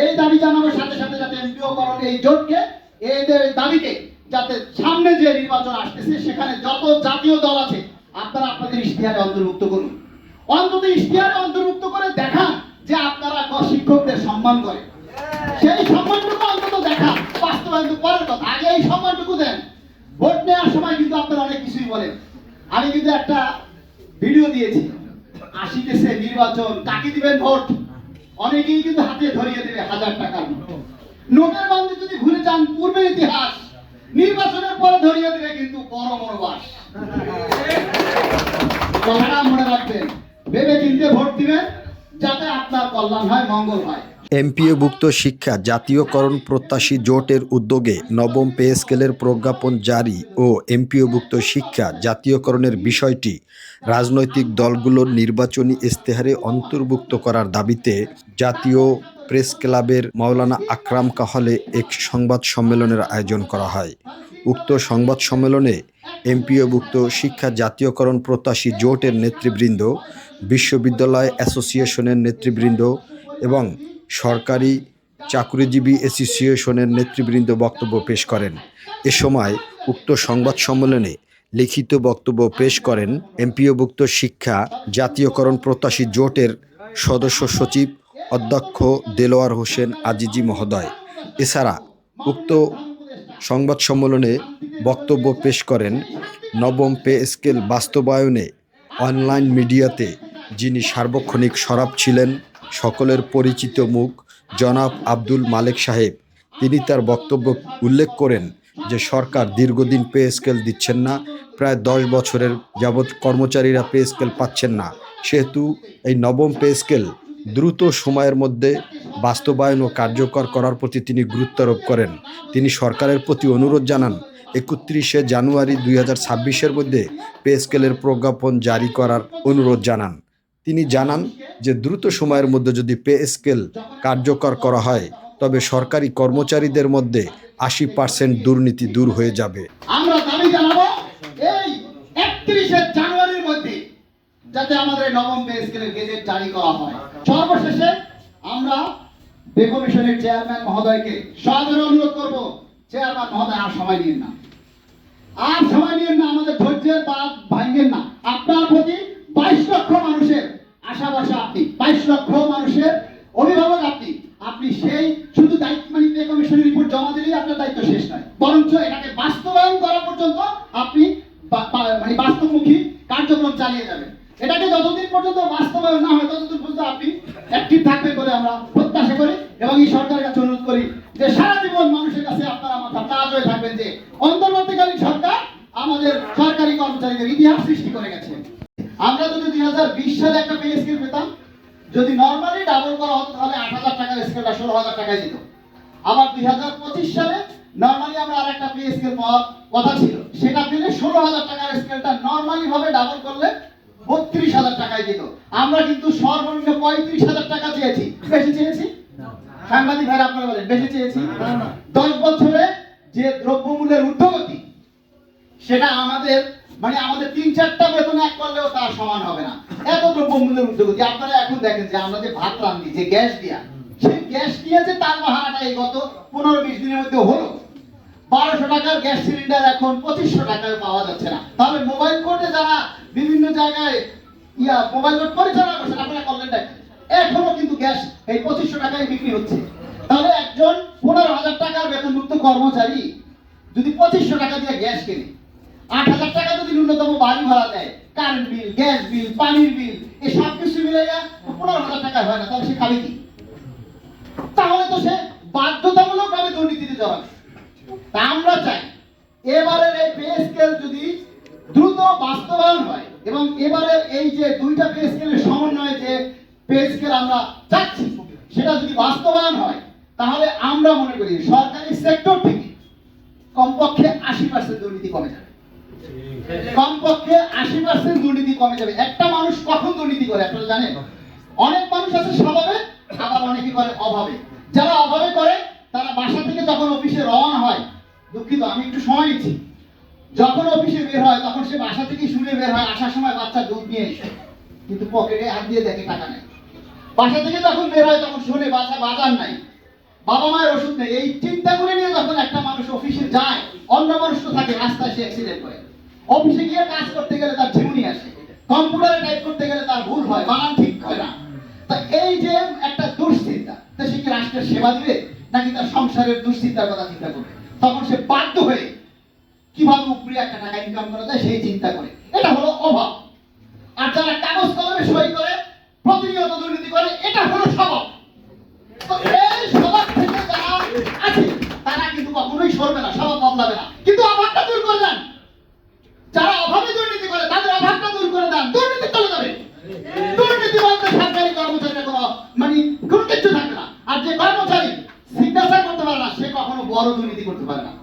এই দাবি জানানোর সাথে সাথে যাতে এমপিও করণ এই জোটকে, এদের দাবিকে যাতে সামনে যে নির্বাচন আসতেছে, সেখানে যত জাতীয় দল আছে, আপনারা আপনাদের ইশতেহারে অন্তর্ভুক্ত করুন। অন্তত ইশতেহারে অন্তর্ভুক্ত করে দেখান যে আপনারা শিক্ষকদের সম্মান করেন সেই সম্মানটুকু অন্তত দেখা বাস্তবায়ন পরের কথা। আগে এই সম্মানটুকু দেন। ভোট নেওয়ার সময় কিন্তু আপনারা অনেক কিছুই বলেন। আমি কিন্তু একটা ভিডিও দিয়েছি। আসিতেছে নির্বাচন, কাকে দিবেন ভোট? অনেকেই কিন্তু হাতে ধরিয়ে দেবে হাজার টাকার নোট। নোটের বান্ধে যদি ঘুরে যান, পূর্বের ইতিহাস, নির্বাচনের পরে ধরিয়ে দেবে কিন্তু বড় বড় বাস। কথাটা মনে রাখবেন, ভেবে চিনতে ভোট দিবেন, যাতে আপনার কল্যাণ হয়, মঙ্গল হয়। এমপিওভুক্ত শিক্ষা জাতীয়করণ প্রত্যাশী জোটের উদ্যোগে নবম পে স্কেলের প্রজ্ঞাপন জারি ও এমপিওভুক্ত শিক্ষা জাতীয়করণের বিষয়টি রাজনৈতিক দলগুলোর নির্বাচনী ইস্তেহারে অন্তর্ভুক্ত করার দাবিতে জাতীয় প্রেস ক্লাবের মাওলানা আকরাম কাহলে এক সংবাদ সম্মেলনের আয়োজন করা হয়। উক্ত সংবাদ সম্মেলনে এমপিওভুক্ত শিক্ষা জাতীয়করণ প্রত্যাশী জোটের নেতৃবৃন্দ, বিশ্ববিদ্যালয় অ্যাসোসিয়েশনের নেতৃবৃন্দ এবং সরকারি চাকরিজীবী অ্যাসোসিয়েশনের নেতৃবৃন্দ বক্তব্য পেশ করেন। এ সময় উক্ত সংবাদ সম্মেলনে লিখিত বক্তব্য পেশ করেন এমপিওভুক্ত শিক্ষা, জাতীয়করণ প্রত্যাশী জোটের সদস্য সচিব অধ্যক্ষ দেলোয়ার হোসেন আজিজি মহোদয়। এছাড়া উক্ত সংবাদ সম্মেলনে বক্তব্য পেশ করেন নবম পে স্কেল বাস্তবায়নে অনলাইন মিডিয়াতে যিনি সার্বক্ষণিক সরব ছিলেন, সকলের পরিচিত মুখ জনাব আব্দুল মালেক সাহেব। তিনি তার বক্তব্য উল্লেখ করেন যে সরকার দীর্ঘদিন পে স্কেল দিচ্ছেন না, প্রায় দশ বছরের যাবৎ কর্মচারীরা পে স্কেল পাচ্ছেন না। সেহেতু এই নবম পে স্কেল দ্রুত সময়ের মধ্যে বাস্তবায়ন ও কার্যকর করার প্রতি তিনি গুরুত্ব আরোপ করেন। তিনি সরকারের প্রতি অনুরোধ জানান, একত্রিশে জানুয়ারি দুই হাজার ছাব্বিশের মধ্যে পে স্কেলের প্রজ্ঞাপন জারি করার অনুরোধ জানান। তিনি জানান যে দ্রুত সময়ের মধ্যে যদি পে স্কেল কার্যকর করা হয়, তবে সরকারি কর্মচারীদের মধ্যে আশি পার্সেন্ট দুর্নীতি দূর হয়ে যাবে। আমরা দাবি জানাব, এই একত্রিশে জানুয়ারির মধ্যে যাতে আমাদের নবম পে স্কেলের গেজেট জারি করা হয়। সর্বশেষে আমরা পে কমিশনের চেয়ারম্যান মহোদয়কে সদরে অনুরোধ করব, চেয়ারম্যান মহোদয় আর সময় নিন না। আর সময় নিন না, আমাদের ধৈর্যের বাদ ভাঙেন না। আপনার প্রতি বাইশ লক্ষ মানুষের আশা ভরসা আপনি। বাইশ লক্ষ মানুষের অভিভাবক আপনি আপনি সেই শুধু দায়িত্ব মানে পে কমিশনের রিপোর্ট জমা দিলেই আপনার দায়িত্ব শেষ নয় বরঞ্চ এটাকে বাস্তবায়ন করা পর্যন্ত আপনি বা- বা- মানে বাস্তবমুখী কার্যক্রম চালিয়ে যাবেন এটাকে যতদিন পর্যন্ত বাস্তবায়ন না হয়, ততদিন পর্যন্ত আপনি অ্যাক্টিভ থাকবেন বলে আমরা প্রত্যাশা করি এবং এই সরকারের কাছে অনুরোধ করি যে সারা জীবন মানুষের কাছে আপনারা মাথা তাজ হয়ে থাকবেন যে অন্তর্বর্তীকালীন সরকার আমাদের সরকারি কর্মচারীদের ইতিহাস সৃষ্টি করে গেছে। আমরা যদি দুই হাজার বিশ সালে একটা পে স্কেল পেতাম, যদি নর্মালি ডাবল করা হতো, তাহলে আট হাজার টাকার স্কেলটা ষোলো হাজার টাকায় দিত। আবার দুই হাজার পঁচিশ সালে নর্মালি আমরা আর একটা পে স্কেল পাওয়ার কথা ছিল। সেটা পেলে ষোলো হাজার টাকার স্কেলটা নর্মালি ভাবে ডাবল করলে বত্রিশ হাজার টাকায় দিত আমরা কিন্তু সর্বনিম্ন পঁয়ত্রিশ হাজার টাকা চেয়েছি। বেশি চেয়েছি? সাংবাদিক ভাই আপনারা বলেন বেশি চেয়েছি? দশ বছরে যে দ্রব্যমূল্যের ঊর্ধ্বগতি সেটা আমাদের মানে আমাদের তিন চারটা বেতন এক করলেও তার সমান হবে না। এত দ্রব্যমূল্যের উদ্যোগতি আপনারা এখন দেখেন যে আমরা যে ভাত রান্ধি যে গ্যাস দিয়া সেই গ্যাস দিয়ে যে তার বাহানাটা এই গত পনেরো বিশ দিনের মধ্যে হলো বারোশো টাকার গ্যাস সিলিন্ডার এখন পঁচিশশো টাকায় পাওয়া যাচ্ছে না। তাহলে মোবাইল কোর্টে যারা বিভিন্ন জায়গায় ইয়া মোবাইল কোর্ট পরিচালনা করছেন আপনারা করলেন এখনও কিন্তু গ্যাস এই পঁচিশশো টাকায় বিক্রি হচ্ছে। তাহলে একজন পনেরো হাজার টাকার বেতনমুক্ত কর্মচারী যদি পঁচিশশো টাকা দিয়ে গ্যাস কেনে, আট হাজার টাকা যদি ন্যূনতম বাড়ি ভাড়া দেয় কারেন্ট বিল গ্যাস বিল পানির বিল এই সব কিছু মিলে পনেরো হাজার টাকা হয় না, তাহলে সে খাবে কি তাহলে তো সে বাধ্যতামূলক ভাবে দুর্নীতিতে জড়াবে তা আমরা চাই এবারের এই পে স্কেল যদি দ্রুত বাস্তবায়ন হয়। এবং এবারে এই যে দুইটা পে স্কেলের সমন্বয়ে যে পে স্কেল আমরা চাচ্ছি সেটা যদি বাস্তবায়ন হয়, তাহলে আমরা মনে করি সরকারি সেক্টর থেকে কমপক্ষে আশি পার্সেন্ট দুর্নীতি কমে যাবে। কমপক্ষে আশি পার্সেন্ট দুর্নীতি কমে যাবে। একটা মানুষ কখন দুর্নীতি করে আপনারা জানেন? অনেক মানুষ আছে স্বভাবে, আবার অনেকে করে অভাবে। যারা অভাবে করে, তারা বাসা থেকে যখন অফিসে রওনা হয়, দুঃখিত, আমি একটু সময় নিচ্ছি। যখন অফিসে বের হয়, তখন সে বাসা থেকে শুনে বের হয়, আসার সময় বাচ্চা দুধ নিয়ে এসে। কিন্তু পকেটে হাত দিয়ে দেখে টাকা নেই। বাসা থেকে যখন বের হয়, তখন শুনে বাসা বাজার নাই। বাবা মায়ের ওষুধ নেই। এই চিন্তা করে নিয়ে যখন একটা মানুষ অফিসে যায় অন্য মানুষ তো থাকে, রাস্তায় সে অ্যাক্সিডেন্ট করে। অফিসে গিয়ে কাজ করতে গেলে তার ঝিমুনি আসে। কম্পিউটারে টাইপ করতে গেলে তার ভুল হয়, বানান ঠিক হয় না। তা এই যে একটা দুশ্চিন্তা, তা সে কি রাষ্ট্রের সেবা দিবে, নাকি তার সংসারের দুশ্চিন্তার কথা চিন্তা করবে? তখন সে বাধ্য হয়ে কীভাবে উপরে একটা টাকা ইনকাম করা যায় সেই চিন্তা করে। এটা হলো অভাব। আর যারা কাগজ কলমে সই করে, প্রতিনিয়ত দুর্নীতি করে, এটা হলো স্বভাব। এই স্বভাব থেকে যারা আছে, তারা কিন্তু কখনোই সরবে না, স্বভাব বদলাবে না। কিন্তু অভাবটা দূর করে দেন। যারা অভাবে দুর্নীতি করে, তাদের অভাবটা দূর করে দেন। দুর্নীতি চলে যাবে। দুর্নীতি বলতে সরকারি কর্মচারীরা কোনো মানে কোনো কিছু থাকবে না। আর যে কর্মচারী সিগনেচার করতে পারে না, সে কখনো বড় দুর্নীতি করতে পারে না।